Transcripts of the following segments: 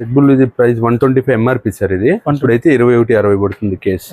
Red bull ఇది price one twenty five MRP sir ఇది. ఇప్పుడైతే ఇరవై ఒకటి అరవై పడుతుంది కేస్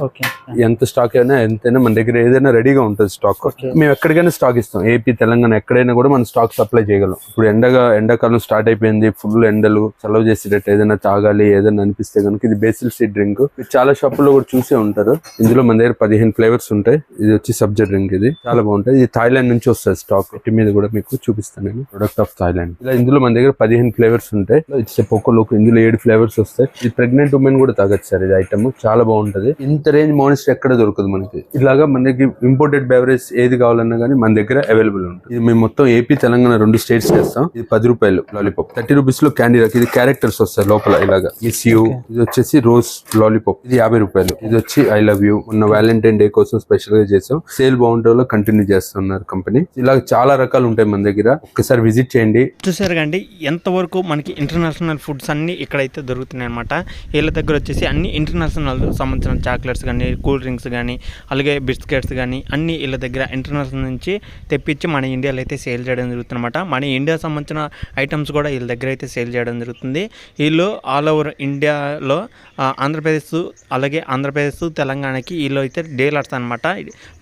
ఎంత స్టాక్ అయినా ఎంతైనా మన దగ్గర ఏదైనా రెడీగా ఉంటుంది స్టాక్. మేము ఎక్కడికైనా స్టాక్ ఇస్తాం. ఏపీ తెలంగాణ ఎక్కడైనా కూడా మనం స్టాక్ సప్లై చేయగలం. ఇప్పుడు ఎండగా ఎండాకాలం స్టార్ట్ అయిపోయింది ఫుల్ ఎండలు చలవ చేసేటట్టు ఏదైనా తాగాలి ఏదైనా అనిపిస్తే కనుక ఇది బేసిల్ సీడ్ డ్రింక్ చాలా షాపుల్లో కూడా చూసే ఉంటారు. ఇందులో మన దగ్గర పదిహేను ఫ్లేవర్స్ ఉంటాయి. ఇది వచ్చి సబ్జెక్ట్ డ్రింక్ ఇది. చాలా బాగుంటుంది ఇది థాయిలాండ్ నుంచి వస్తుంది స్టాక్ ఇటు మీద కూడా మీకు చూపిస్తాను నేను. ప్రొడక్ట్ ఆఫ్ థాయిలాండ్ ఇలా ఇందులో మన దగ్గర పదిహేను ఫ్లేవర్స్ ఉంటాయి. ఇట్స్ పొక్కలోకి ఇందులో ఏడు ఫ్లేవర్స్ వస్తాయి. ఇది ప్రెగ్నెంట్ ఉమెన్ కూడా తాగొచ్చు సార్ ఇది ఐటమ్ చాలా బాగుంటది. ఇంత రేంజ్ మోనిస్టర్ ఎక్కడ దొరకదు మనకి. ఇలాగా మనకి ఇంపోర్టెడ్ బెవరేజ్ ఏది కావాలన్నా కానీ మన దగ్గర అవైలబుల్ ఉంటుంది. ఇది మేము మొత్తం ఏపీ తెలంగాణ రెండు స్టేట్స్ చేస్తాం. ఇది పది రూపాయలు లాలీపాప్ థర్టీ రూపీస్లో క్యాండీ రాక్ ఇది క్యారెక్టర్స్ వస్తాయి లోపల ఇలాగా. మిస్ యూ ఇది వచ్చేసి రోజ్ లాలీపాప్ ఇది యాభై రూపాయలు. ఇది వచ్చి ఐ లవ్ యూ మొన్న వ్యాలంటైన్ డే కోసం స్పెషల్గా చేసాం. సేల్ బాగుంటే కంటిన్యూ చేస్తున్నారు కంపెనీ ఇలా చాలా రకాలు ఉంటాయి మన దగ్గర. ఒక్కసారి విజిట్ చేయండి. చూసారు కండి ఎంతవరకు మనకి ఇంటర్నేషనల్ ఫుడ్స్ అన్నీ ఇక్కడైతే దొరుకుతున్నాయి అనమాట వీళ్ళ దగ్గర వచ్చేసి అన్ని ఇంటర్నేషనల్ సంబంధించిన చాక్లెట్స్ కానీ కూల్ డ్రింక్స్ కానీ అలాగే బిస్కెట్స్ కానీ అన్ని వీళ్ళ దగ్గర ఇంటర్నేషనల్ నుంచి తెప్పించి మన ఇండియాలో అయితే సేల్ చేయడం జరుగుతుందన్నమాట. మన ఇండియా సంబంధించిన ఐటమ్స్ కూడా వీళ్ళ దగ్గర అయితే సేల్ చేయడం జరుగుతుంది. వీళ్ళు ఆల్ ఓవర్ ఇండియాలో ఆంధ్రప్రదేశ్ అలాగే ఆంధ్రప్రదేశ్ తెలంగాణకి వీళ్ళు అయితే డీలర్స్ అనమాట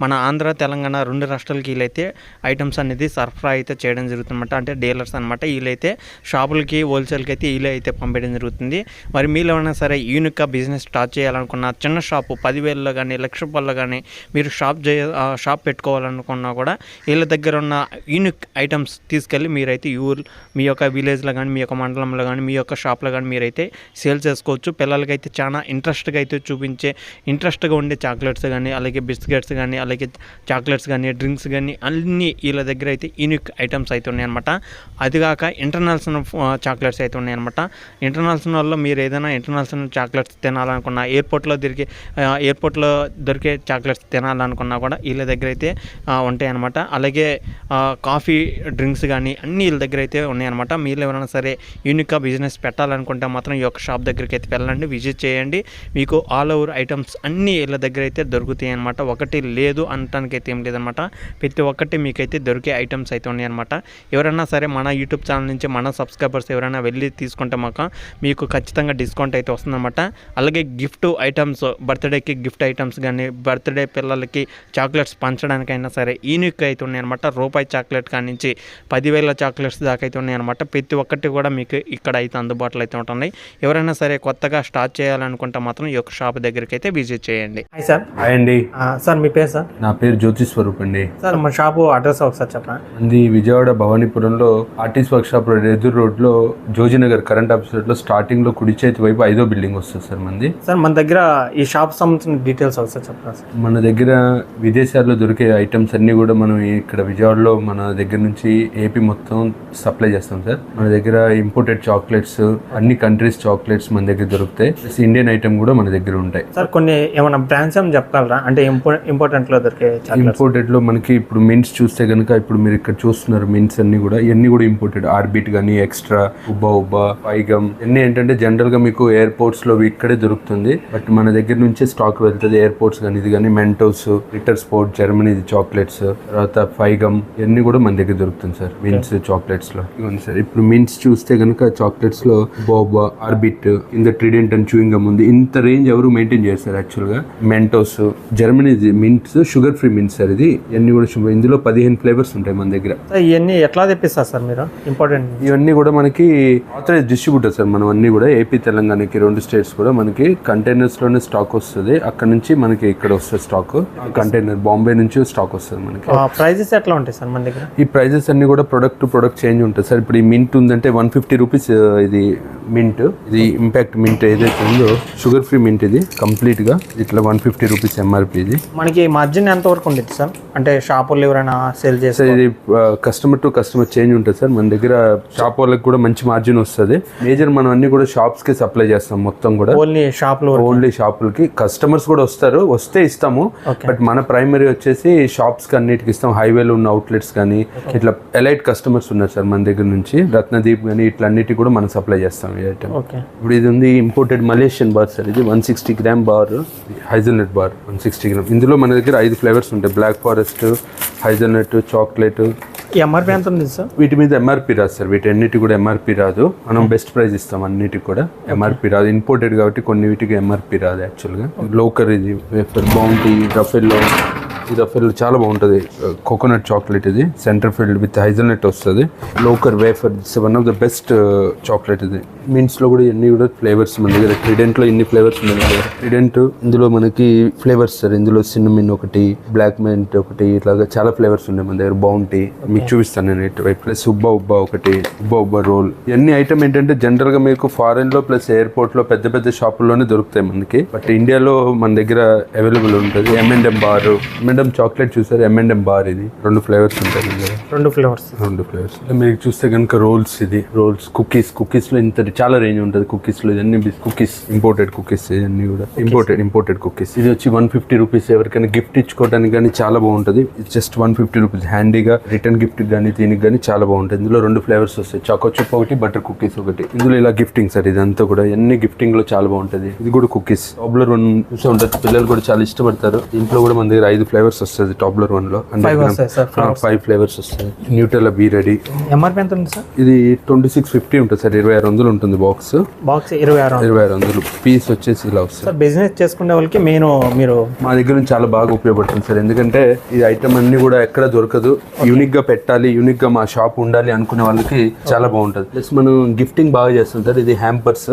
మన ఆంధ్ర తెలంగాణ రెండు రాష్ట్రాలకి వీళ్ళైతే ఐటమ్స్ అనేది సరఫరా అయితే చేయడం జరుగుతుందన్నమాట. అంటే డీలర్స్ అనమాట వీళ్ళైతే షాపులకి హోల్సేల్కి అయితే వీళ్ళే అయితే పంపించడం జరుగుతుంది. మరి మీలో ఏమైనా సరే యూనిక్గా బిజినెస్ స్టార్ట్ చేయాలనుకున్న చిన్న షాపు పదివేలలో కానీ లక్ష రూపాయల్లో కానీ మీరు షాప్ చే షాప్ పెట్టుకోవాలనుకున్నా కూడా వీళ్ళ దగ్గర ఉన్న యూనిక్ ఐటమ్స్ తీసుకెళ్ళి మీరైతే యూర్ మీ యొక్క విలేజ్లో కానీ మీ యొక్క మండలంలో కానీ మీ యొక్క షాప్లో కానీ మీరైతే సేల్ చేసుకోవచ్చు. పిల్లలకైతే చాలా ఇంట్రెస్ట్గా అయితే చూపించే ఇంట్రెస్ట్గా ఉండే చాక్లెట్స్ కానీ అలాగే బిస్కెట్స్ కానీ అలాగే చాక్లెట్స్ కానీ డ్రింక్స్ కానీ అన్ని వీళ్ళ దగ్గర అయితే యూనిక్ ఐటమ్స్ అయితే ఉన్నాయన్నమాట. అదిగాక ఇంటర్నేషనల్ చాక్లెట్స్ అయితే ఉన్నాయన్నమాట. ఇంటర్నేషనల్లో మీరు ఏదైనా ఇంటర్నేషనల్ చాక్లెట్స్ తినాలనుకున్నా ఎయిర్పోర్ట్లో దొరికే ఎయిర్పోర్ట్లో దొరికే చాక్లెట్స్ తినాలనుకున్నా కూడా వీళ్ళ దగ్గర అయితే ఆ, ఉంటాయి అనమాట అలాగే కాఫీ డ్రింక్స్ కానీ అన్నీ వీళ్ళ దగ్గర అయితే ఉన్నాయన్నమాట. మీరు ఎవరైనా సరే యూనిక్గా బిజినెస్ పెట్టాలనుకుంటే మాత్రం ఈ యొక్క షాప్ దగ్గరికి అయితే వెళ్ళండి విజిట్ చేయండి. మీకు ఆల్ ఓవర్ ఐటమ్స్ అన్నీ వీళ్ళ దగ్గర అయితే దొరుకుతాయి అనమాట ఒకటి లేదు అనటానికి అయితే ఏం లేదనమాట ప్రతి ఒక్కటి మీకైతే దొరికే ఐటమ్స్ అయితే ఉన్నాయన్నమాట. ఎవరైనా సరే మన యూట్యూబ్ ఛానల్ నుంచి మన సబ్స్క్రైబర్స్ ఎవరైనా వెళ్ళి తీసుకుంటే మాకు మీకు ఖచ్చితంగా డిస్కౌంట్ అయితే వస్తుందన్నమాట. అలాగే గిఫ్ట్ ఐటమ్స్ బర్త్డేకి గిఫ్ట్ ఐటమ్స్ కానీ బర్త్డే పిల్లలకి చాక్లెట్స్ పంచడానికైనా సరే యూనిక్ అయితే ఉన్నాయన్నమాట. రూపాయి చాక్లెట్ కాడి నుంచి పదివేల చాక్లెట్స్ దాకా అయితే ఉన్నాయన్నమాట. ప్రతి ఒక్కటి కూడా మీకు ఇక్కడ అయితే అందుబాటులో అయితే ఉంటున్నాయి. ఎవరైనా సరే కొత్తగా స్టార్ట్ చేయాలనుకుంటే మాత్రం ఈ యొక్క షాప్ దగ్గరికి అయితే విజిట్ చేయండి. Hi sir. హాయ్ అండి. సార్ మీ పేరు సార్? నా పేరు జ్యోతి స్వరూప్ అండి. సార్ మన షాపు అడ్రస్ ఒకసారి చెప్పండి అది విజయవాడ భవానీపురంలో ఆర్టీస్ వర్క్ షాప్ ఎదురు రోడ్లో జోజినగర్ కరెంట్ ఆఫీస్ రోడ్లో స్టార్టింగ్లో కుడి చేతి వైపు ఐదో బిల్డింగ్ వస్తుంది సార్ మంది. సార్ మన దగ్గర ఈ షాప్ సంబంధించిన డీటెయిల్స్ ఒకసారి చెప్పండి సార్. మన దగ్గర విదేశాల్లో దొరికే ఐటమ్స్ అన్ని కూడా మనం ఇక్కడ విజయవాడలో మన దగ్గర నుంచి ఏపీ మొత్తం సప్లై చేస్తాం సార్. మన దగ్గర ఇంపోర్టెడ్ చాక్లెట్స్ అన్ని కంట్రీస్ చాక్లెట్స్ మన దగ్గర దొరుకుతాయి. ప్లస్ ఇండియన్ ఐటమ్ కూడా మన దగ్గర ఉంటాయి. సార్ కొన్ని ఏమైనా బ్రాండ్స్ ఏమైనా చెప్పగలరా? అంటే ఇంపో ఇంపార్టెంట్లో దొరికే ఇంపోర్టెడ్లో మనకి ఇప్పుడు మిన్స్ చూస్తే కనుక ఇప్పుడు మీరు ఇక్కడ చూస్తున్నారు మిన్స్ అన్ని కూడా ఇవన్నీ కూడా ఇంపోర్టెడ్ ఆర్బిట్ కానీ ఎక్స్ట్రా ఉబ్బా ఉబ్బా పైగమ్ ఇవన్నీ ఏంటంటే జనరల్గా మీకు ఎయిర్పోర్ట్స్లో ఇక్కడే దొరుకుతుంది. బట్ మన దగ్గర నుంచే స్టాక్ వెళ్తుంది. ఎయిర్పోర్ట్స్ కానీ ఇది కానీ Mentos Ritter Sport Germany chocolates తర్వాత ఫైగమ్ ఇవన్నీ కూడా మన దగ్గర దొరుకుతుంది సార్. మిన్స్ చాక్లెట్స్లో. ఇవ్వండి సార్. ఇప్పుడు మిన్స్ చూస్తే కనుక చాక్లెట్స్లో బోబా ఆర్బిట్ కింద ట్రిడెంట్ అండ్ చూయింగ్ గమ్ ఉంది. ఇంత రేంజ్ ఎవరు మెయింటైన్ చేస్తారు యాక్చువల్గా. Mentos Germany mints sugar free mints sir ఇది. ఇవన్నీ కూడా ఇందులో పదిహేను ఫ్లేవర్స్ ఉంటాయి మన దగ్గర. ఇవన్నీ ఎట్లా తెప్పిస్తారు సార్ మీరు? ఇంపార్టెంట్ ఇవన్నీ కూడా మనకి ఆథరైజ్ డిస్ట్రిబ్యూటర్ సార్ మనం అన్ని కూడా ఏపీ తెలంగాణకి రెండు స్టేట్స్ కూడా మనకి కంటైనర్స్లోనే స్టాక్ వస్తుంది. అక్కడ నుంచి మనకి ఇక్కడ వస్తుంది స్టాక్ కంటైనర్ బాంబే నుంచి స్టాక్ వస్తుంది మనకి. ప్రైజెస్ ఎట్లా ఉంటాయి సార్ మన దగ్గర? ఈ ప్రైజెస్ అన్ని కూడా ప్రొడక్ట్ టు ప్రొడక్ట్ చేంజ్ ఉంటుంది సార్. ఇప్పుడు ఈ మింట్ ఉందంటే వన్ ఫిఫ్టీ రూపీస్ ఇది మింట్ ఇది ఇంపాక్ట్ మింట్ ఏదైతే ఉందో షుగర్ ఫ్రీ మింట్ ఇది కంప్లీట్గా. ఇట్లా వన్ ఫిఫ్టీ రూపీస్ ఎంఆర్పి ఇది. మనకి మార్జిన్ ఎంత వరకు ఉండేది సార్? అంటే షాపుల్లో ఎవరైనా సేల్ చేస్తే ఇది కస్టమర్ టు కస్టమర్ చేంజ్ ఉంటుంది సార్. మన దగ్గర షాప్ వాళ్ళకి కూడా మంచి మార్జిన్ వస్తుంది. మేజర్ మనం అన్ని కూడా షాప్స్కి సప్లై చేస్తాం మొత్తం కూడా. ఓన్లీ షాప్లో ఓన్లీ షాపులకి కస్టమర్స్ కూడా వస్తారు వస్తే ఇస్తాము. బట్ మన ప్రైమరీ వచ్చేసి షాప్స్కి అన్నిటికి ఇస్తాం. హైవేలో ఉన్న అవుట్లెట్స్ కానీ ఇట్లా ఎలైట్ కస్టమర్స్ ఉన్నారు సార్ మన దగ్గర నుంచి. రత్నదీప్ కానీ ఇట్లా అన్నిటికి కూడా మనం సప్లై చేస్తాం ఈ ఐటమ్ ఇప్పుడు ఇది ఉంది ఇంపోర్టెడ్ మలేషియన్ బార్ సార్. ఇది one sixty gram bar hazelnut bar one sixty gram ఇందులో మన దగ్గర ఐదు ఫ్లేవర్స్ ఉంటాయి. Black forest hazelnut chocolate MRP ఎంత ఉంది సార్? వీటి మీద ఎంఆర్పి రాదు సార్. వీటి అన్నిటి కూడా ఎంఆర్పి రాదు. మనం బెస్ట్ ప్రైస్ ఇస్తాం అన్నిటికి కూడా. ఎంఆర్పి రాదు. ఇంపోర్టెడ్ కాబట్టి కొన్ని వీటికి ఎంఆర్పి రాదు యాక్చువల్గా లోకర్ ఇది వేఫర్ బౌంటీ రఫెల్లో ఈ రఫెల్ చాలా బాగుంటుంది. కోకోనట్ చాక్లెట్ ఇది. సెంటర్ ఫీల్డ్ విత్ హైజల్నట్ వస్తుంది. Loacker wafer it's one of the best chocolate ఇది. మీన్స్లో కూడా ఎన్ని కూడా ఫ్లేవర్స్ మన దగ్గర. ట్రిడెంట్లో ఇన్ని ఫ్లేవర్స్ ఉన్నాయి ట్రిడెంట్ ఇందులో మనకి ఫ్లేవర్స్ సార్. ఇందులో సిన్నమిన్ ఒకటి బ్లాక్ మెంట్ ఒకటి ఇట్లాగా చాలా ఫ్లేవర్స్ ఉన్నాయి మన దగ్గర. బౌంటీ మీకు చూపిస్తాను నేను ఇటువైపు ప్లస్ ఉబ్బా ఉబ్బా ఒకటి ఉబ్బా ఉబ్బా రోల్ ఇవన్నీ ఐటమ్ ఏంటంటే జనరల్గా మీకు ఫారెన్లో ప్లస్ ఎయిర్పోర్ట్లో పెద్ద పెద్ద షాపుల్లోనే దొరుకుతాయి మనకి. బట్ ఇండియాలో మన దగ్గర అవైలబుల్ ఉంటుంది. ఎంఎండ్ఎం బార్ ఎంఎండ్ఎం చాక్లెట్ చూసారు? ఎంఎండ్ఎం బార్ ఇది. రెండు ఫ్లేవర్స్ ఉంటాయి రెండు ఫ్లేవర్స్ రెండు ఫ్లేవర్స్ మీరు చూస్తే కనుక రోల్స్ ఇది. రోల్స్ కుకీస్ కుకీస్లో ఇంత చాలా రేంజ్ ఉంటుంది. కుకీస్లో ఇవన్నీ కుకీస్ ఇంపోర్టెడ్ కుకీస్ ఇవన్నీ కూడా. ఇంపోర్టెడ్ ఇంపోర్టెడ్ కుకీస్ ఇది వచ్చి వన్ ఫిఫ్టీ రూపీస్ ఎవరికైనా గిఫ్ట్ ఇచ్చుకోవడానికి కానీ చాలా బాగుంటుంది. జస్ట్ వన్ ఫిఫ్టీ రూపీస్ హ్యాండీగా రిటర్న్ గిఫ్ట్ కానీ దీనికి కానీ చాలా బాగుంటుంది. ఇందులో రెండు ఫ్లేవర్స్ వస్తాయి. చాకో చిప్ ఒకటి బటర్ కుకీస్ ఒకటి. ఇందులో ఇలా గిఫ్టింగ్ సార్ ఇదంతా కూడా ఎన్ని గిఫ్టింగ్లో చాలా బాగుంటుంది. ఇది కూడా కుకీస్ టాబ్లర్ వన్ చూసే ఉంటుంది పిల్లలు కూడా చాలా ఇష్టపడతారు. దీంట్లో కూడా మన దగ్గర ఐదు ఫ్లేవర్స్ వస్తుంది టాబ్లర్ వన్లో ఫైవ్ ఫ్లేవర్స్ వస్తాయి న్యూటెల్ బీ రెడీ ఎంఆర్పి ఎంత ఉంది సార్ ఇది ట్వంటీ సిక్స్ ఫిఫ్టీ ఉంటుంది సార్ ఇరవై ఆరు వందలు ఉంటుంది బాక్స్ బాక్స్ ఇరవై ఆరు ఇరవై ఆరు వందలు. పీస్ వచ్చేసి ఇలా వస్తుంది. సార్ బిజినెస్ చేసుకునే వాళ్ళకి మెయిన్ మీరు మా దగ్గర నుంచి చాలా బాగా ఉపయోగపడుతుంది సార్ ఎందుకంటే ఈ ఐటమ్ అన్ని కూడా ఎక్కడ దొరకదు. యూనిక్గా పెట్టాలి యూనిక్గా మా షాప్ ఉండాలి అనుకునే వాళ్ళకి చాలా బాగుంటుంది. ప్లస్ మనం గిఫ్టింగ్ బాగా చేస్తాం సార్ ఇది హ్యాంపర్స్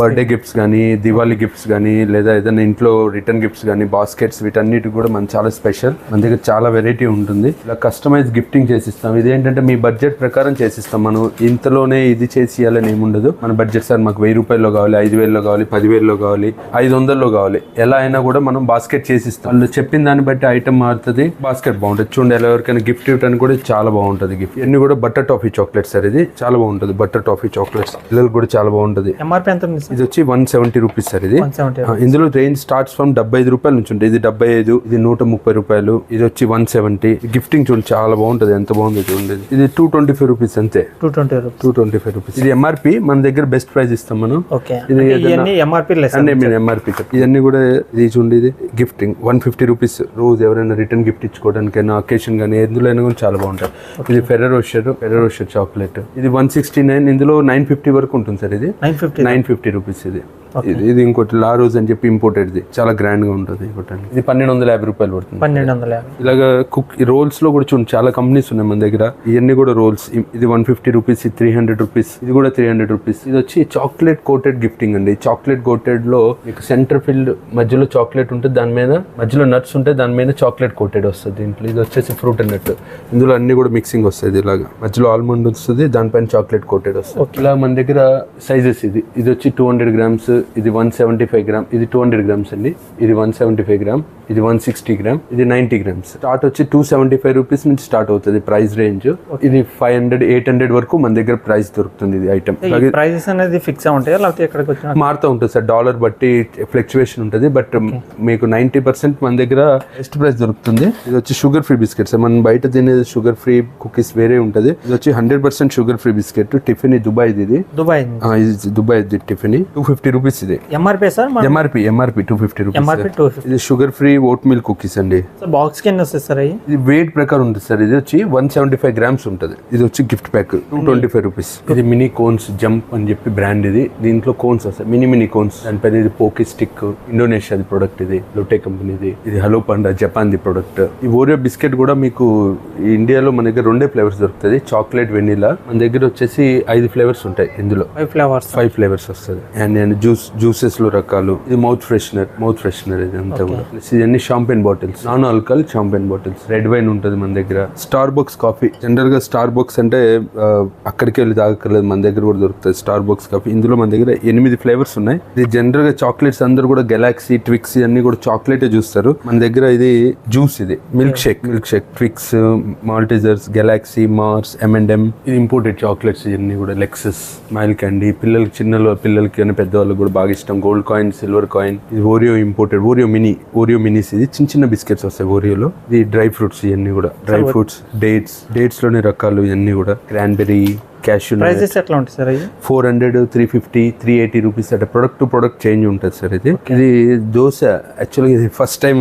బర్త్డే గిఫ్ట్స్ కానీ దివాళీ గిఫ్ట్స్ కానీ లేదా ఏదైనా ఇంట్లో రిటర్న్ గిఫ్ట్స్ కానీ బాస్కెట్స్ వీటన్నిటి కూడా మన చాలా స్పెషల్. మన దగ్గర చాలా వెరైటీ ఉంటుంది. ఇలా కస్టమైజ్ గిఫ్టింగ్ చేసిస్తాం. ఇదేంటంటే మీ బడ్జెట్ ప్రకారం చేసిస్తాం మనం. ఇంతలోనే ఇది చేసి ఇవ్వాలని ఏమి ఉండదు. మన బడ్జెట్ సార్ మాకు వెయ్యి రూపాయల్లో కావాలి ఐదు వేలలో కావాలి పదివేలలో కావాలి ఐదు వందల్లో కావాలి. ఎలా అయినా కూడా మనం బాస్కెట్ చేసిస్తాం. వాళ్ళు చెప్పిన దాన్ని బట్టి ఐటమ్ మారుతుంది. బాస్కెట్ బాగుంటుంది. చూడండి ఎలా ఎవరికైనా గిఫ్ట్ ఇవ్వడానికి కూడా చాలా బాగుంటుంది గిఫ్ట్ ఇవన్నీ కూడా బటర్ టాఫీ చాక్లెట్స్ సార్ ఇది. చాలా బాగుంటుంది బటర్ టాఫీ చాక్లెట్స్ పిల్లలకు కూడా చాలా బాగుంటుంది. ఎంఆర్పి ఎంత ఇది వచ్చి వన్ సెవెంటీ రూపీస్ సార్ ఇది. ఇందులో రేంజ్ స్టార్ట్స్ ఫ్రమ్ డెబ్బై ఐదు రూపాయల నుంచి ఉంటుంది. ఇది డెబ్బై ఐదు ఇది నూట ముప్పై రూపాయలు. ఇది వచ్చి వన్ సెవెంటీ. గిఫ్టింగ్ చూడండి చాలా బాగుంటుంది. ఎంత బాగుంది చూడండి. ఇది టూ ట్వంటీ ఫైవ్ రూపీస్ అంతే. Two twenty two twenty five rupees ఇది ఎంఆర్పి మన దగ్గర బెస్ట్ ప్రైస్ ఇస్తాం మనం. ఓకే. ఇది ఎంఆర్పి లెస్ అంటే మీరు ఎంఆర్పి ఇవన్నీ కూడా ఇది చూడండి ఇది గిఫ్టింగ్ వన్ ఫిఫ్టీ రూపీస్ రోజు ఎవరైనా రిటర్న్ గిఫ్ట్ ఇచ్చుకోవడానికైనా అకేషన్ కానీ ఎందులో అయినా కూడా చాలా బాగుంటాయి. ఇది Ferrero Rocher Ferrero Rocher chocolate ఇది వన్ సిక్స్టీ నైన్ ఇందులో నైన్ ఫిఫ్టీ వరకు ఉంటుంది సార్ ఇది. Nine fifty nine fifty rupees ఇది. ఇది ఇది ఇంకోటి లారోజ్ అని చెప్పి ఇంపోర్టెడ్ ఇది చాలా గ్రాండ్గా ఉంటుంది ఇంకోటి ఇది పన్నెండు వందల యాభై రూపాయలు పడుతుంది. పన్నెండు వందల యాభై. ఇలాగా కుక్ రోల్స్లో కూడా చూడండి చాలా కంపెనీస్ ఉన్నాయి మన దగ్గర. ఇవన్నీ కూడా రోల్స్ ఇది వన్ ఫిఫ్టీ రూపీస్ ఇది త్రీ హండ్రెడ్ రూపీస్ ఇది కూడా త్రీ హండ్రెడ్ రూపీస్ ఇది వచ్చి చాక్లెట్ కోటెడ్ గిఫ్టింగ్ అండి. చాక్లెట్ కోటెడ్లో మీకు సెంటర్ ఫిల్డ్ మధ్యలో చాక్లెట్ ఉంటుంది దాని మీద మధ్యలో నట్స్ ఉంటాయి దాని మీద చాక్లెట్ కోటెడ్ వస్తుంది దీంట్లో. ఇది వచ్చేసి ఫ్రూట్ అండ్ నట్ ఇందులో అన్ని కూడా మిక్సింగ్ వస్తుంది ఇలాగా. మధ్యలో ఆల్మండ్ వస్తుంది దానిపైన చాక్లెట్ కోటెడ్ వస్తుంది. ఇలా మన దగ్గర సైజెస్ ఇది. ఇది వచ్చి టూ హండ్రెడ్ గ్రామ్స్ ఇది వన్ సెవెంటీ ఫైవ్ గ్రామ్ ఇది టూ హండ్రెడ్ గ్రామ్స్ అండి. ఇది వన్ సెవెంటీ ఫైవ్ గ్రామ్ ఇది వన్ సిక్స్టీ గ్రామ్ ఇది నైన్టీ గ్రామ్స్ స్టార్ట్ వచ్చి టూ సెవెంటీ ఫైవ్ రూపీస్ నుంచి స్టార్ట్ అవుతుంది ప్రైస్ రేంజ్ ఇది ఫైవ్ హండ్రెడ్ ఎయిట్ హండ్రెడ్ వరకు మన దగ్గర ప్రైస్ దొరుకుతుంది ఇది ఐటమ్ ఈ ప్రైజెస్ అనేది ఫిక్స్ ఉంటాయా? లేకపోతే ఎక్కడికి వచ్చిన? మారుతూ ఉంటుంది సార్. డాలర్ బట్టి ఫ్లక్చువేషన్ ఉంటుంది. బట్ మీకు నైంటీ పర్సెంట్ మన దగ్గర బెస్ట్ ప్రైస్ దొరుకుతుంది. ఇది వచ్చి షుగర్ ఫ్రీ బిస్కెట్స్ మనం బయట తినేది షుగర్ ఫ్రీ కుకీస్ వేరే ఉంటుంది. ఇది వచ్చి hundred percent sugar free biscuit Tiffany Dubai ఇది. దుబాయ్ ఇది Dubai Tiffany two fifty rupees ఇది MRP sir MRP MRP two fifty rupees MRP two fifty ఇది sugar free oat milk cookies అండి. Sir బాక్స్కి ఎన్ని వస్తాయి సార్ ఇది వెయిట్ ప్రకారం ఉంటుంది సార్ ఇది వచ్చి వన్ సెవెంటీ ఫైవ్ గ్రామ్స్ ఉంటుంది. ఇది వచ్చి gift pack two twenty five rupees ఇది మినీ కోన్స్ జంప్ అని చెప్పి బ్రాండ్ ఇది. దీంట్లో కోన్స్ వస్తాయి. మినీ మినీ కోన్స్ దాని పేరు ఇది పోకీ స్టిక్ ఇండోనేషియా ప్రొడక్ట్ ఇది. లోటే కంపెనీది ఇది హలో పండా జపాన్ ది ప్రొడక్ట్ ఈ ఓరియో బిస్కెట్ కూడా మీకు ఇండియాలో మన దగ్గర రెండే ఫ్లేవర్స్ దొరుకుతుంది చాక్లెట్ వెనిలా మన దగ్గర వచ్చేసి ఐదు ఫ్లేవర్స్ ఉంటాయి ఇందులో. ఫైవ్ ఫ్లేవర్స్ ఫైవ్ ఫ్లేవర్స్ వస్తుంది అండ్ అండ్ జ్యూస్ జ్యూసెస్లో రకాలు. ఇది మౌత్ ఫ్రెషనర్ మౌత్ ఫ్రెషనర్ ఇది అంతా కూడా. ఇవన్నీ champagne bottles non alcohol champagne bottles red wine ఉంటుంది మన దగ్గర. స్టార్ బక్స్ కాఫీ జనరల్గా స్టార్ బక్స్ అంటే అక్కడికి వెళ్ళి తాగక్కర్లేదు. మన దగ్గర కూడా దొరుకుతుంది స్టార్ బక్స్ కాఫీ ఇందులో మన దగ్గర ఎనిమిది ఫ్లేవర్స్ ఉన్నాయి. ఇది జనరల్గా చాక్లెట్స్ అందరూ కూడా గెలాక్సీ ట్విక్స్ అన్ని కూడా చాక్లెటే చూస్తారు. మన దగ్గర ఇది జ్యూస్ ఇది. Milkshake milkshake Twix Maltesers Galaxy Mars M and M ఇది ఇంపోర్టెడ్ చాక్లెట్స్ ఇవన్నీ కూడా. లెక్సస్ మైల్ క్యాండీ పిల్లలకి చిన్న పిల్లలకి కానీ పెద్దవాళ్ళకి కూడా బాగా ఇష్టం. గోల్డ్ కాయిన్ సిల్వర్ కాయిన్ ఇది Oreo imported Oreo mini Oreo minis ఇది చిన్న చిన్న బిస్కెట్స్ వస్తాయి ఓరియోలో ఇది డ్రై ఫ్రూట్స్ ఇవన్నీ కూడా. డ్రై ఫ్రూట్స్ డేట్స్ డేట్స్లోనే రకాలు ఇవన్నీ కూడా. క్రాన్బెర్రీ క్యాష్ ప్రైజెస్ ఎట్లా ఉంటాయి సార్ అవి? Four hundred three fifty three eighty rupees అంటే ప్రొడక్ట్ టు ప్రొడక్ట్ చేంజ్ ఉంటుంది సార్ ఇది. ఇది దోశ యాక్చువల్గా ఇది ఫస్ట్ టైం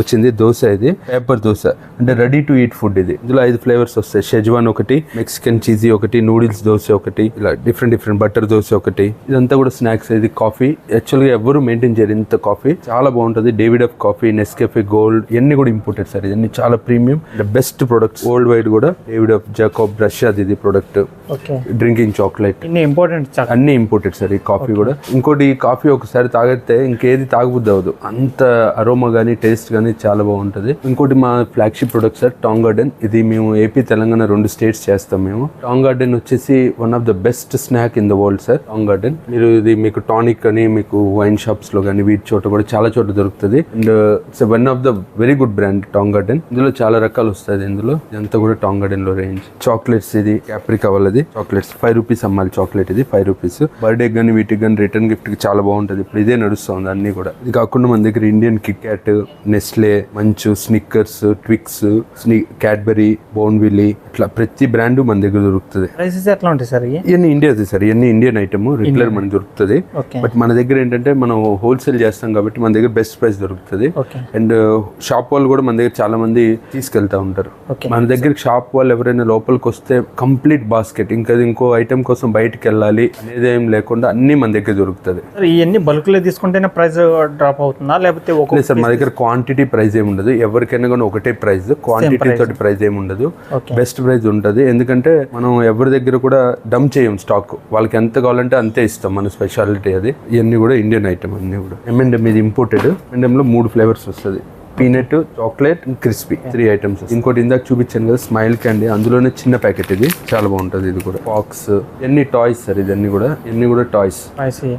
వచ్చింది దోశ ఇది. పేపర్ దోశ. అంటే రెడీ టు ఈట్ ఫుడ్ ఇది. ఇందులో ఐదు ఫ్లేవర్స్ వస్తాయి. షెజ్వాన్ ఒకటి మెక్సికన్ చీజీ ఒకటి నూడిల్స్ దోశ ఒకటి ఇలా డిఫరెంట్ డిఫరెంట్ బటర్ దోశ ఒకటి. ఇదంతా కూడా స్నాక్స్ ఇది కాఫీ. యాక్చువల్గా ఎవరు మెయింటైన్ చేయరు ఇంత కాఫీ. చాలా బాగుంటుంది. Davidoff coffee Nescafe gold ఇవన్నీ కూడా ఇంపోర్టెడ్ సార్. ఇవన్నీ చాలా premium best products world wide కూడా. డేవిడ్ ఆఫ్ జాకోబ్ రష్యాది ఇది ప్రొడక్ట్ డ్రింకింగ్ చాక్లెట్ ఇంపార్టెంట్ అన్ని ఇంపోర్టెడ్ సార్ ఈ కాఫీ కూడా. ఇంకోటి ఈ కాఫీ ఒకసారి తాగితే ఇంకేది తాగబుద్ది అవ్వదు. అంత అరోమా కానీ టేస్ట్ కానీ చాలా బాగుంటది. ఇంకోటి మా flagship product sir Tong Garden ఇది మేము ఏపీ తెలంగాణ రెండు స్టేట్స్ చేస్తాం మేము. టాంగ్ గార్డెన్ వచ్చేసి one of the best snack in the world sir Tong Garden మీరు ఇది మీకు టానిక్ అని మీకు వైన్ షాప్స్లో కానీ వీటి చోట కూడా చాలా చోట దొరుకుతుంది. And it's one of the very good brand Tong Garden ఇందులో చాలా రకాలు వస్తాయి. ఇందులో ఇదంతా కూడా టాంగ్ గార్డెన్లో రేంజ్ చాక్లెట్స్ ఇది క్యాప్రికా వాళ్ళది. చాక్లెట్స్. ఫైవ్ రూపీస్ అమ్మాలి చాక్లెట్ ఇది ఫైవ్ రూపీస్ బర్త్డే కానీ వీటికి కానీ రిటర్న్ గిఫ్ట్కి చాలా బాగుంటది. ఇప్పుడు ఇదే నడుస్తుంది అన్ని కూడా. ఇది కాకుండా మన దగ్గర Indian KitKat Nestle Munch Snickers Twix స్ని Cadbury Bournville ఇట్లా ప్రతి బ్రాండ్ మన దగ్గర దొరుకుతుంది. ప్రైసెస్ ఎట్లా ఉంటాయి సార్ ఇవి? ఇవన్నీ ఇండియాది సార్. ఇవన్నీ ఇండియన్ ఐటమ్ రెగ్యులర్ మనకి దొరుకుతుంది. బట్ మన దగ్గర ఏంటంటే మనం హోల్సేల్ చేస్తాం కాబట్టి మన దగ్గర బెస్ట్ ప్రైస్ దొరుకుతుంది. అండ్ షాప్ వాళ్ళు కూడా మన దగ్గర చాలా మంది తీసుకెళ్తా ఉంటారు. మన దగ్గర షాప్ వాళ్ళు ఎవరైనా లోపలికి వస్తే కంప్లీట్ బాస్కెట్ ఇంకా ఇంకో ఐటమ్ కోసం బయటికి వెళ్ళాలి అనేది ఏం లేకుండా అన్ని మన దగ్గర దొరుకుతుంది. ఇవన్నీ బల్క్లో తీసుకుంటేనే ప్రైస్ డ్రాప్ అవుతుందా? లేకపోతే ఒక సార్ మా దగ్గర క్వాంటిటీ ప్రైస్ ఏమి ఉండదు. ఎవరికైనా కానీ ఒకటే ప్రైస్ క్వాంటిటీ తోటి ప్రైస్ ఏమి ఉండదు. బెస్ట్ ప్రైస్ ఉంటుంది. ఎందుకంటే మనం ఎవరి దగ్గర కూడా డమ్ చేయం స్టాక్ వాళ్ళకి ఎంత కావాలంటే అంతే ఇస్తాం మన స్పెషాలిటీ అది. ఇవన్నీ కూడా ఇండియన్ ఐటమ్ అన్ని కూడా. ఎంఎండ్ఎం ఇది ఇంపోర్టెడ్లో మూడు ఫ్లేవర్స్ వస్తుంది. Peanut chocolate crispy three items. ఇంకోటి ఇందాక చూపించాను కదా స్మైల్ క్యాండీ. అందులోనే చిన్న ప్యాకెట్ ఇది. చాలా బాగుంటుంది ఇది కూడా. బాక్స్ ఎన్ని టాయ్స్ సార్ ఇదన్నీ కూడా. ఇవన్నీ కూడా టాయ్స్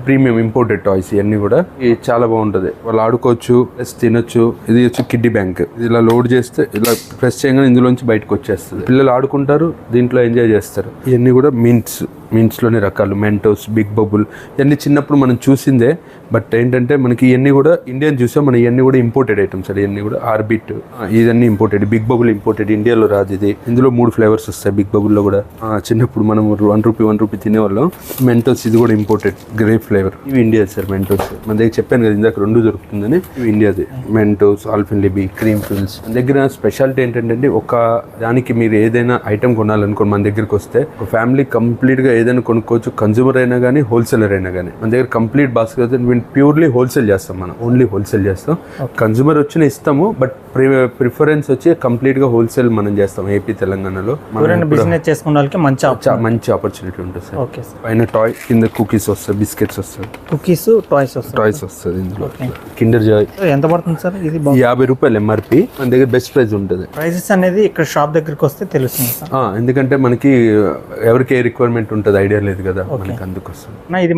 ప్రీమియం ఇంపోర్టెడ్ టాయ్స్ ఇవన్నీ కూడా. ఇది చాలా బాగుంటది. వాళ్ళు ఆడుకోవచ్చు ప్లస్ తినొచ్చు. ఇది వచ్చి కిడ్డీ బ్యాంక్. ఇది ఇలా లోడ్ చేస్తే ఇలా ప్రెస్ చేయగానే ఇందులోంచి బయటకు వచ్చేస్తుంది. పిల్లలు ఆడుకుంటారు దీంట్లో ఎంజాయ్ చేస్తారు. ఇవన్నీ కూడా మింట్స్ మీన్స్లోని రకాలు మెంటోస్ బిగ్ బబుల్ ఇవన్నీ చిన్నప్పుడు మనం చూసిందే. బట్ ఏంటంటే మనకి ఇవన్నీ కూడా ఇండియన్ చూసాం మన ఇవన్నీ కూడా ఇంపోర్టెడ్ ఐటమ్స్ అది ఇవన్నీ కూడా ఆర్బిట్ ఇదన్నీ ఇంపోర్టెడ్ బిగ్ బబుల్ ఇంపోర్టెడ్ ఇండియాలో రాదు ఇది. ఇందులో మూడు ఫ్లేవర్స్ వస్తాయి బిగ్ బబుల్లో కూడా చిన్నప్పుడు మనం వన్ రూపీ వన్ రూపీ తినేవాళ్ళం. మెంటోస్ ఇది కూడా ఇంపోర్టెడ్ గ్రే ఫ్లేవర్ ఇవి ఇండియా సార్ మెంటోస్. మన దగ్గర చెప్పాను కదా ఇందాక రెండు దొరుకుతుందని. ఇవి ఇండియాది. Mentos Alpenliebe cream fills. మన దగ్గర స్పెషాలిటీ ఏంటంటే ఒక దానికి మీరు ఏదైనా ఐటమ్ కొనాలనుకోండి మన దగ్గరికి వస్తే ఒక ఫ్యామిలీ కంప్లీట్గా ఏదైనా కొనుక్కోవచ్చు కన్జ్యూమర్ అయినా కానీ హోల్సేలర్ అయినా కానీ మన దగ్గర కంప్లీట్ బాస్కెట్ ప్యూర్లీ హోల్సేల్ చేస్తాం మనం ఓన్లీ హోల్సేల్ చేస్తాం. కన్జ్యూమర్ వచ్చిన ఇస్తాము బట్ ప్రిఫరెన్స్ వచ్చి కంప్లీట్గా హోల్సేల్ మనం చేస్తాం ఏపీ తెలంగాణలో. బిజినెస్ చేసుకున్న వాళ్ళకి మంచి మంచి ఆపర్చునిటీ ఉంటుంది సార్. ఓకే సార్ పైన టాయ్ కింద కుకీస్ వస్తాయి బిస్కెట్స్ వస్తాయి. కుకీస్ టాయ్స్ వస్తాయి. టాయ్స్ వస్తుంది ఇందులో. కిండర్ జాయ్ ఎంత పడుతుంది సార్? ఇది యాభై రూపాయలు ఎంఆర్పి మన దగ్గర బెస్ట్ ప్రైస్ ఉంటుంది. ప్రైసెస్ అనేది ఇక్కడ షాప్ దగ్గరికి వస్తే తెలుస్తుంది ఎందుకంటే మనకి ఎవరికి ఏ రిక్వైర్మెంట్ ఉంటుంది ఐడియా లేదు కదా మనకి అందుకోసం. ఇది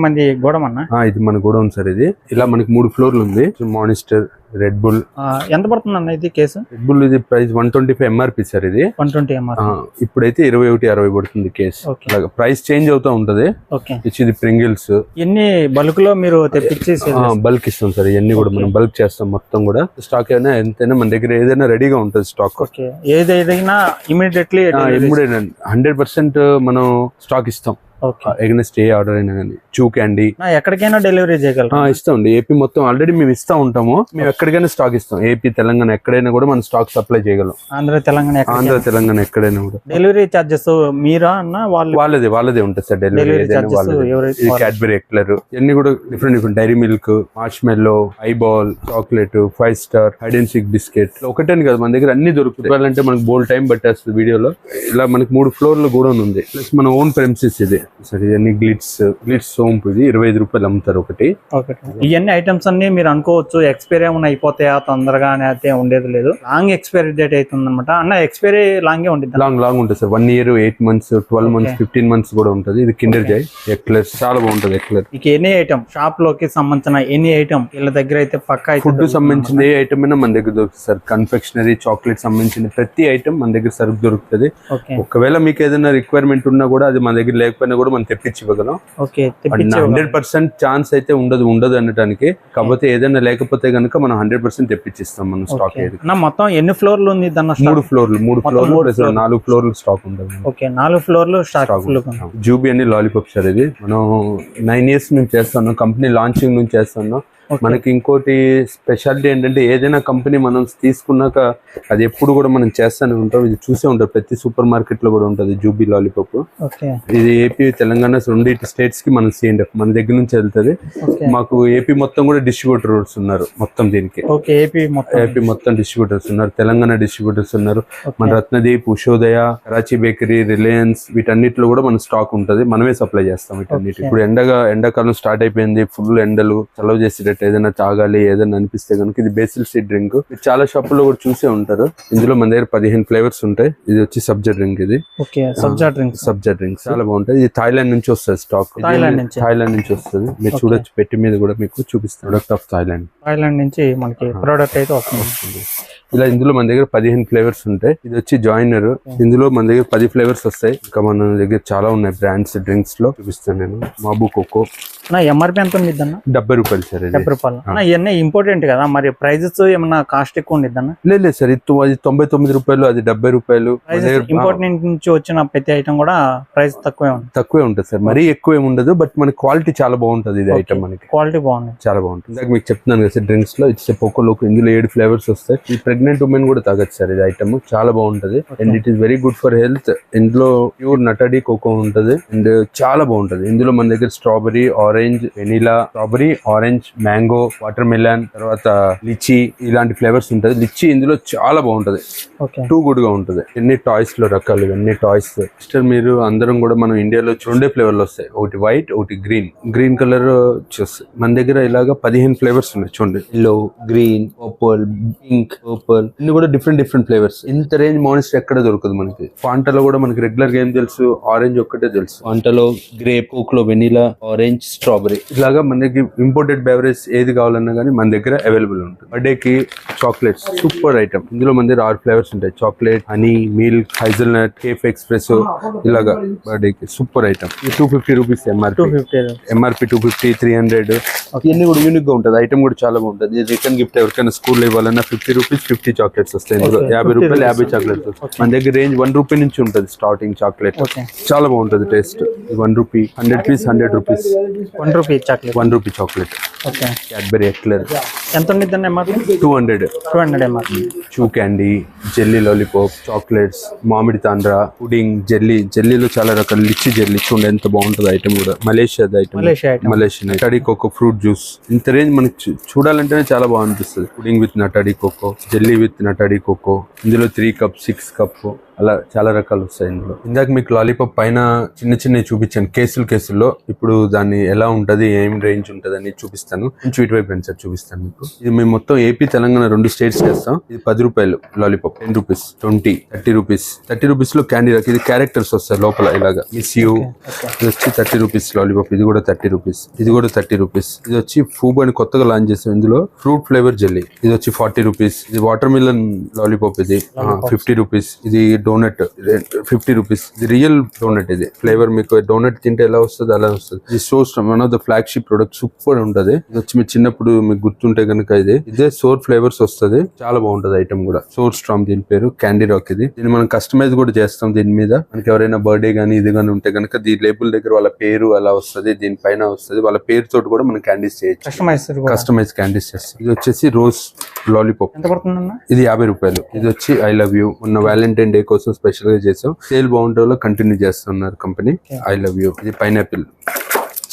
ఇది మన ఉంది సార్ ఇది. ఇలా మనకి మూడు ఫ్లోర్లు ఉంది. మానిస్టర్ రెడ్ బుల్ ఎంత పడుతుంది అన్న ఇది కేసు? రెడ్ బుల్ ఇది price one twenty five MRP sir ఇది. వన్ ట్వంటీ ఎంఆర్ ఇప్పుడైతే ఇరవై ఒకటి అరవై పడుతుంది కేసు. ప్రైస్ చేంజ్ అవుతా ఉంటది. ఇది ప్రింగిల్స్ ఎన్ని బల్క్లో మీరు తెప్పించి sale బల్క్ ఇస్తాం సార్ ఇవన్నీ కూడా మనం బల్క్ చేస్తాం మొత్తం కూడా. స్టాక్ అయినా ఎంతైనా మన దగ్గర ఏదైనా రెడీగా ఉంటుంది స్టాక్ ఏదైనా ఇమీడియట్లీ హండ్రెడ్ పర్సెంట్ మనం స్టాక్ ఇస్తాం. ఎగ్నెస్ట్ ఏ ఆర్డర్ అయినా కానీ చూ క్యాండీ. నా ఎక్కడికైనా డెలివరీ చేయగలరు? ఇస్తామండి ఏపీ మొత్తం ఆల్రెడీ మేము ఇస్తా ఉంటాము. మేము ఎక్కడికైనా స్టాక్ ఇస్తాం. ఏపీ తెలంగాణ ఎక్కడైనా కూడా మనం స్టాక్ సప్లై చేయగలం. ఆంధ్ర తెలంగాణ ఆంధ్ర తెలంగాణ ఎక్కడైనా కూడా. డెలివరీ చార్జెస్ మీరా అన్న వాళ్ళు? వాళ్ళదే వాళ్ళదే ఉంటుంది సార్ డెలివరీ ఇది క్యాడ్బరీ ఎక్లర్ ఇవన్నీ కూడా different different dairy milk marshmallow eyeball chocolate five star hide and seek biscuit ఒకటేని కదా మన దగ్గర అన్ని దొరుకుతాయి. చెప్పాలంటే మనకు బోల్ టైం పట్టేస్తుంది వీడియోలో. ఇలా మనకి మూడు ఫ్లోర్లు కూడా ఉంది. ప్లస్ మన ఓన్ ప్రెమిసెస్ ఇది. సరే ఇవన్నీ గ్లిట్స్ గ్లిట్స్ సోంపు ఇది. ఇరవై ఐదు రూపాయలు అమ్ముతారు ఒకటి. ఇవన్నీ ఐటమ్స్ అన్ని మీరు అనుకోవచ్చు ఎక్స్పైరీ ఏమైనా అయిపోతాయా? తొందరగా అయితే ఉండేది లేదు. లాంగ్ ఎక్స్పైరీ డేట్ అవుతుంది అనమాట అన్న ఎక్స్పైరీ లాంగే ఉంటుంది లాంగ్ లాంగ్ ఉంటుంది sir. One year eight months twelve months fifteen months కూడా ఉంటుంది. ఇది కిండర్ జాయ్ ఎక్లర్స్ చాలా బాగుంటుంది ఎక్లర్ మీకు ఎనీ ఐటమ్ షాప్లోకి సంబంధించిన ఎనీ ఐటమ్ వీళ్ళ దగ్గర అయితే పక్కా ఫుడ్ సంబంధించిన ఏ ఐటమ్ అయినా మన దగ్గర దొరుకుతుంది సార్. కన్ఫెక్షనరీ చాక్లెట్ సంబంధించిన ప్రతి ఐటమ్ మన దగ్గర సరుకు దొరుకుతుంది. ఒకవేళ మీకు ఏదైనా రిక్వైర్మెంట్ ఉన్నా కూడా అది మన దగ్గర లేకపోయినా కూడా మనం తెప్పించి ఇవ్వగలం హండ్రెడ్ పర్సెంట్ ఛాన్స్ అయితే ఉండదు ఉండదు అనడానికి కాకపోతే ఏదైనా లేకపోతే కనుక మనం హండ్రెడ్ పర్సెంట్ తెప్పించిస్తాం మనం స్టాక్ మొత్తం ఎన్ని ఫ్లోర్లు ఉంది మూడు ఫ్లోర్లు మూడు ఫ్లోర్లు. నాలుగు ఫ్లోర్లు. స్టాక్ ఓకే నాలుగు ఫ్లోర్లు స్టాక్. జూబీ అని లాలీపాప్ సార్ ఇది. మనం నైన్ ఇయర్స్ నుంచి చేస్తున్నాం కంపెనీ లాంచింగ్ నుంచి చేస్తున్నాం. మనకి ఇంకోటి స్పెషాలిటీ ఏంటంటే ఏదైనా కంపెనీ మనం తీసుకున్నాక అది ఎప్పుడు కూడా మనం చేస్తూనే ఉంటాం. ఇది చూసే ఉంటాం. ప్రతి సూపర్ మార్కెట్లో కూడా ఉంటుంది జూబీ లాలీపాప్. ఇది ఏపీ తెలంగాణ రెండింటి స్టేట్స్కి మనం సీఎండ్ మన దగ్గర నుంచి వెళ్తుంది. మాకు ఏపీ మొత్తం కూడా డిస్ట్రిబ్యూటర్స్ ఉన్నారు మొత్తం దీనికి. ఓకే ఏపీ మొత్తం. ఏపీ మొత్తం డిస్ట్రిబ్యూటర్స్ ఉన్నారు. తెలంగాణ డిస్ట్రిబ్యూటర్స్ ఉన్నారు. మన రత్నదీప్ ఉషోదయ కరాచీ బేకరీ రిలయన్స్ వీటన్నిటిలో కూడా మన స్టాక్ ఉంటది. మనమే సప్లై చేస్తాం వీటన్నిటి. ఇప్పుడు ఎండగా ఎండాకాలం స్టార్ట్ అయిపోయింది. ఫుల్ ఎండలు చలవ చేసేటట్టు ఏదైనా తాగాలి ఏదైనా అనిపిస్తే కనుక ఇది బేసిల్ సీడ్ డ్రింక్ చాలా షాపుల్లో కూడా చూసే ఉంటారు. ఇందులో మన దగ్గర పదిహేను ఫ్లేవర్స్ ఉంటాయి. ఇది వచ్చి సబ్జా డ్రింక్ ఇది. సబ్జా డ్రింక్స్ సబ్జా డ్రింక్ చాలా బాగుంటుంది ఇది థాయిలాండ్ నుంచి వస్తుంది స్టాక్ థాయిలాండ్ నుంచి. థాయిలాండ్ నుంచి వస్తుంది. మీరు చూడొచ్చు. పెట్టి మీద కూడా మీకు చూపిస్తాను. ప్రొడక్ట్ ఆఫ్ థాయిలాండ్ థాయిలాండ్ నుంచి మనకి ప్రోడక్ట్ అయితే వస్తుంది. ఇలా ఇందులో మన దగ్గర పదిహేను ఫ్లేవర్స్ ఉంటాయి. ఇది వచ్చి జాయినర్. ఇందులో మన దగ్గర పది ఫ్లేవర్స్ వస్తాయి. ఇంకా మన దగ్గర చాలా ఉన్నాయి బ్రాండ్స్ డ్రింక్స్లో చూపిస్తాను నేను. మాబు కోకో. నా ఎంఆర్పి ఎంత ఉంది డెబ్బై రూపాయలు సార్ డెబ్బై రూపాయలు. ఇవన్నీ ఇంపార్టెంట్ కదా? మరి ప్రైజెస్ ఏమన్నా కాస్ట్ ఎక్కువ ఉండిద్ది అన్న లేదు సార్. ఇది తొంభై తొమ్మిది రూపాయలు అది డెబ్బై రూపాయలు. ఇంపార్టెంట్ నుంచి వచ్చిన ప్రతి ఐటమ్ కూడా ప్రైస్ తక్కువే ఉంది. తక్కువే ఉంటుంది సార్. మరీ ఎక్కువ ఏమి ఉండదు. బట్ మన క్వాలిటీ చాలా బాగుంటది ఇది ఐటమ్ మనకి. క్వాలిటీ బాగుంది. చాలా బాగుంటుంది. మీకు చెప్తున్నాను కదా సార్ డ్రింక్స్లో. ఇట్స్ పోకోలోకి ఇందులో ఏడు ఫ్లేవర్స్ వస్తాయి. ప్రెగ్నెంట్ ఉమెన్ కూడా తాగొచ్చు సార్ ఇది ఐటమ్ చాలా బాగుంటది. And it is very good for health ఇందులో ప్యూర్ నటడి కోకో ఉంటది. అండ్ చాలా బాగుంటది. ఇందులో మన దగ్గర strawberry orange vanilla strawberry orange mango watermelon తర్వాత లిచీ ఇలాంటి ఫ్లేవర్స్ ఉంటది. లిచీ ఇందులో చాలా బాగుంటది. టూ గుడ్గా ఉంటది. ఎన్ని టాయ్స్లో రకాలు ఇవన్నీ టాయ్స్ సిస్టర్ మీరు అందరం కూడా మనం ఇండియాలో రెండే ఫ్లేవర్లు వస్తాయి. ఒకటి వైట్ ఒకటి గ్రీన్ గ్రీన్ కలర్ మన దగ్గర ఇలాగా పదిహేను ఫ్లేవర్స్ ఉన్నాయి చూడండి. Yellow green purple pink purple ఇన్ని కూడా డిఫరెంట్ డిఫరెంట్ ఫ్లేవర్స్ ఇంత రేంజ్ మానిస్టర్ ఎక్కడ దొరకదు మనకి. ఫాంటాలో కూడా మనకి రెగ్యులర్గా ఏం తెలుసు ఆరెంజ్ ఒక్కటే తెలుసు. ఫాంటాలో గ్రేప్ కోక్లో వెనిలా ఆరెంజ్ స్ట్రాబెరీ ఇలాగా మనకి ఇంపోర్టెడ్ బెవరేజ్ ఏది కావాలన్నా కానీ మన దగ్గర అవైలబుల్ ఉంటుంది. బర్త్డే కి చాక్లెట్స్ సూపర్ ఐటమ్ ఇందులో మన దగ్గర ఆరు ఫ్లేవర్స్ ఉంటాయి. Chocolate honey milk hazelnut cafe express ఇలాగా బర్త్డే కి super item two fifty rupees two MRP fifty MRP two fifty three hundred ఇవన్నీ కూడా యూనిక్గా ఉంటుంది. ఐటమ్ కూడా చాలా బాగుంటుంది. రిటర్న్ గిఫ్ట్ ఎవరికైనా స్కూల్ ఇవ్వాలన్నా ఫిఫ్టీ రూపీస్ ఫిఫ్టీ చాక్లెట్స్ వస్తాయి. ఇందులో యాభై 50 రూపాయలు. యాభై చాక్లెట్స్ మన దగ్గర రేంజ్ వన్ రూపీ నుంచి ఉంటుంది స్టార్టింగ్ చాక్లెట్ చాలా బాగుంటుంది taste one rupee hundred piece hundred rupees. One rupee chocolate. One rupee chocolate. Cadbury eclair ఎంత ఉండిద్ది అన్న MRP two hundred two hundred MRP చూ క్యాండీ జెల్లీ లాలీపాప్ చాక్లెట్స్ మామిడి తాండ్రా పుడింగ్ జెల్లీ జెల్లీలో చాలా రకాల లిచ్చి జెల్లీ చూడండి ఎంత బాగుంటుంది ఐటమ్ కూడా. Malaysia item Malaysia Malaysian nata de coco fruit juice ఇంత రేంజ్ మనకి చూడాలంటేనే చాలా బాగా అనిపిస్తుంది. Pudding with nata de coco jelly with nata de coco. ఇందులో త్రీ కప్ సిక్స్ కప్ అలా చాలా రకాలు వస్తాయి ఇందులో. ఇందాక మీకు లాలీపాప్ పైన చిన్న చిన్న చూపించాను. కేసులు కేసుల్లో. ఇప్పుడు దాన్ని ఎలా ఉంటది ఏం రేంజ్ ఉంటది అని చూపిస్తాను. కొంచెం ఇటువైపు రండి సార్ చూపిస్తాను మీకు. ఇది మేము మొత్తం ఏపీ తెలంగాణ రెండు స్టేట్స్ చేస్తాం. ఇది పది రూపాయలు lollipop. Ten rupees twenty thirty rupees thirty రూపీస్లో క్యాండీ రాక్ ఇది క్యారెక్టర్స్ వస్తాయి లోపల ఇలాగా. మిస్ యూ ఇది వచ్చి థర్టీ రూపీస్ లాలీపాప్. ఇది కూడా థర్టీ రూపీస్ ఇది కూడా థర్టీ రూపీస్ ఇది వచ్చి ఫూబ్ అని కొత్తగా లాంచ్ చేసాం ఇందులో. ఫ్రూట్ ఫ్లేవర్ జెల్లీ ఇది వచ్చి ఫార్టీ రూపీస్ ఇది వాటర్ మిలన్ లాలీపాప్ ఇది ఫిఫ్టీ రూపీస్ ఇది డోనట్ ఫిఫ్టీ రూపీస్ ఇది రియల్ డోనట్ ఇది. ఫ్లేవర్ మీకు డోనట్ తింటే ఎలా వస్తుంది అలా వస్తుంది. ఇది sours one of the flagship product super ఉంటది. వచ్చి మీరు చిన్నప్పుడు మీకు గుర్తుంటే కనుక ఇది. ఇదే సోర్ ఫ్లేవర్స్ వస్తుంది. చాలా బాగుంటది ఐటమ్ కూడా. సోర్ స్ట్రామ్ దీని పేరు క్యాండీ రాక్ ఇది. దీన్ని మనం కస్టమైజ్ కూడా చేస్తాం దీని మీద. మనకి ఎవరైనా బర్త్డే గానీ ఇది గానీ ఉంటే కనుక దీని లేబుల్ దగ్గర వాళ్ళ పేరు అలా వస్తుంది దీని పైన వస్తుంది. వాళ్ళ పేరుతో కూడా మనం క్యాండీస్ చేయొచ్చు. కస్టమైజ్ కస్టమైజ్ క్యాండీస్ చేస్తాం. ఇది వచ్చేసి రోజ్ లాలీపాప్ ఇది యాభై రూపాయలు. ఇది వచ్చి ఐ లవ్ యూ మొన్న వ్యాలంటైన్ డే కోసం స్పెషల్గా చేసాం. సేల్ బాగుంటే కంటిన్యూ చేస్తున్నారు కంపెనీ ఐ లవ్ యూ ఇది పైనాపిల్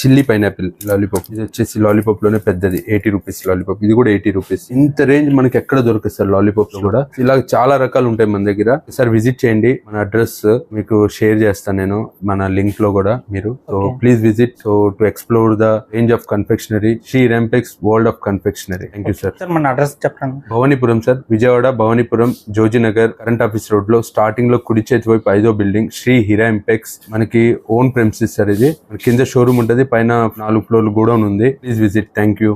చిల్లీ పైనాపిల్ లాలీపాప్. ఇది వచ్చేసి లాలీపాప్లోనే పెద్దది. Eighty rupees lollipop. ఇది కూడా ఎయిటీ రూపీస్. ఇంత రేంజ్ మనకి ఎక్కడ దొరుకుతుంది సార్ లాలీపాప్లో కూడా. ఇలా చాలా రకాలు ఉంటాయి మన దగ్గర. సార్ విజిట్ చేయండి. మన అడ్రస్ మీకు షేర్ చేస్తాను నేను మన లింక్లో కూడా మీరు. So please visit. So to explore the range of confectionery. Shri రెంపెక్స్ world of confectionery. Thank you sir sir మన అడ్రస్ చెప్పండి. Bhavanipuram sir Vijayawada Bhavanipuram Jojinagar current office రోడ్లో స్టార్టింగ్లో కుడి చేతి వైపు ఐదో బిల్డింగ్ శ్రీ హీరా ఇంపెక్స్. మనకి ఓన్ ప్రెమిసెస్ సార్ ఇది. కింద షోరూమ్ ఉంటది. పైన నాలుగు ఫ్లోర్లు గోడౌన్ ఉంది. Please visit thank you